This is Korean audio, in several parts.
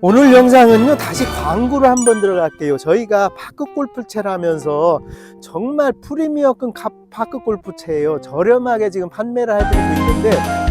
오늘 영상은요 다시 광고로 한번 들어갈게요. 저희가 파크 골프채라면서 정말 프리미어급 가- 파크 골프채예요. 저렴하게 지금 판매를 해드리고 있는데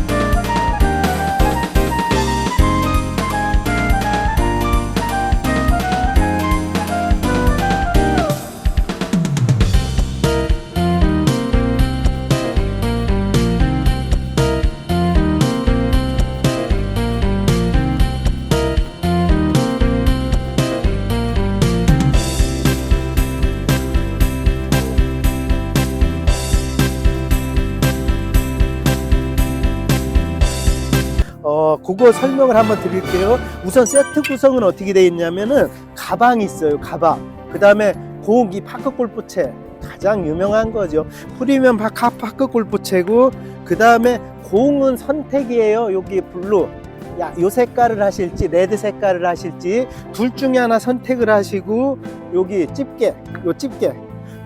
어 그거 설명을 한번 드릴게요. 우선 세트 구성은 어떻게 되어 있냐면은 가방이 있어요 가방. 그 다음에 공이 파크 골프채 가장 유명한 거죠. 프리미엄 파크, 파크 골프채고 그 다음에 공은 선택이에요. 여기 블루. 야, 요 색깔을 하실지 레드 색깔을 하실지 둘 중에 하나 선택을 하시고 여기 집게 요 집게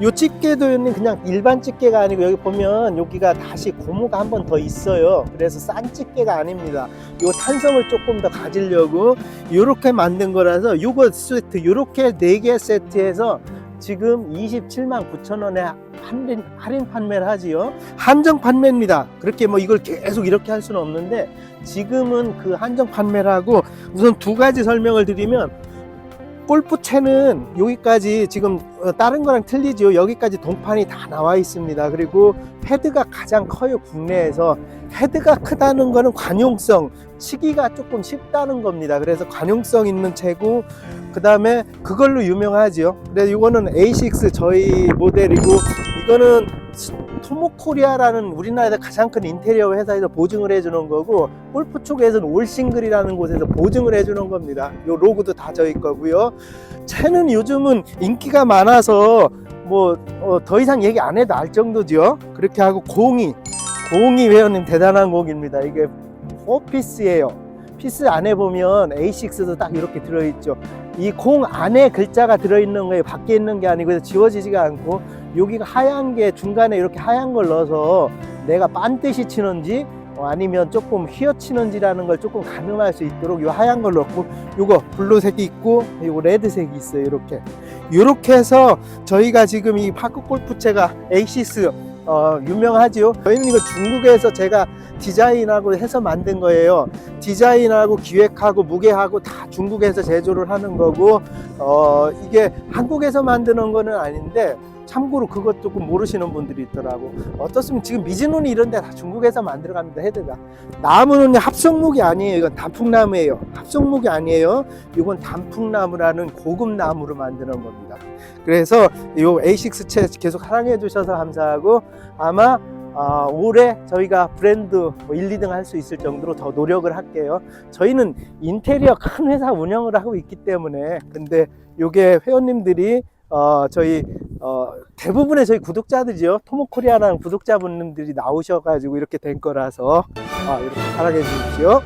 요 집게도 형님 그냥 일반 집게가 아니고 여기 보면 여기가 다시 고무가 한 번 더 있어요. 그래서 싼 집게가 아닙니다. 요 탄성을 조금 더 가지려고 요렇게 만든 거라서 요거 세트 요렇게 네개 세트에서 지금 27만 9천 원에 할인, 할인 판매를 하지요. 한정 판매입니다. 그렇게 뭐 이걸 계속 이렇게 할 수는 없는데 지금은 그 한정 판매를 하고 우선 두 가지 설명을 드리면 골프채는 여기까지 지금 어, 다른 거랑 틀리죠. 여기까지 동판이 다 나와 있습니다. 그리고 헤드가 가장 커요. 국내에서 헤드가 크다는 거는 관용성, 치기가 조금 쉽다는 겁니다. 그래서 관용성 있는 채고 그 다음에 그걸로 유명하지요. 근데 이거는 A6 저희 모델이고 이거는 토모코리아라는 우리나라에서 가장 큰 인테리어 회사에서 보증을 해주는 거고 골프 쪽에서는 올싱글이라는 곳에서 보증을 해주는 겁니다. 요 로고도 다 저희 거고요. 채는 요즘은 인기가 많아서 뭐더 이상 얘기 안 해도 알 정도죠. 그렇게 하고 공이 공이 회원님 대단한 공입니다. 이게 4피스예요. 피스 안에 보면 A6도 딱 이렇게 들어있죠. 이 공 안에 글자가 들어있는 거예요. 밖에 있는 게 아니고 지워지지가 않고 여기가 하얀 게 중간에 이렇게 하얀 걸 넣어서 내가 반듯이 치는지 어, 아니면 조금 휘어치는지라는 걸 조금 가늠할 수 있도록 요 하얀 걸 넣고 요거 블루색이 있고 요거 레드색이 있어요 이렇게 이렇게 해서 저희가 지금 이 파크 골프채가 에이시스 어, 유명하지요. 저희는 이거 중국에서 제가 디자인하고 해서 만든 거예요. 디자인하고 기획하고 무게하고 다 중국에서 제조를 하는 거고 어, 이게 한국에서 만드는 거는 아닌데 참고로 그것 조금 모르시는 분들이 있더라고. 어떻습니까? 지금 미즈노니 이런 데 다 중국에서 만들어 갑니다, 헤드가. 나무는 합성목이 아니에요. 이건 단풍나무예요. 합성목이 아니에요. 이건 단풍나무라는 고급 나무로 만드는 겁니다. 그래서 이 A6 채 계속 사랑해 주셔서 감사하고 아마 아, 올해 저희가 브랜드 뭐 1, 2등 할 수 있을 정도로 더 노력을 할게요. 저희는 인테리어 큰 회사 운영을 하고 있기 때문에 근데 요게 회원님들이 어, 저희 어, 대부분의 저희 구독자들이죠. 토모코리아라는 구독자분들이 나오셔가지고 이렇게 된 거라서 아, 이렇게 사랑해 주십시오.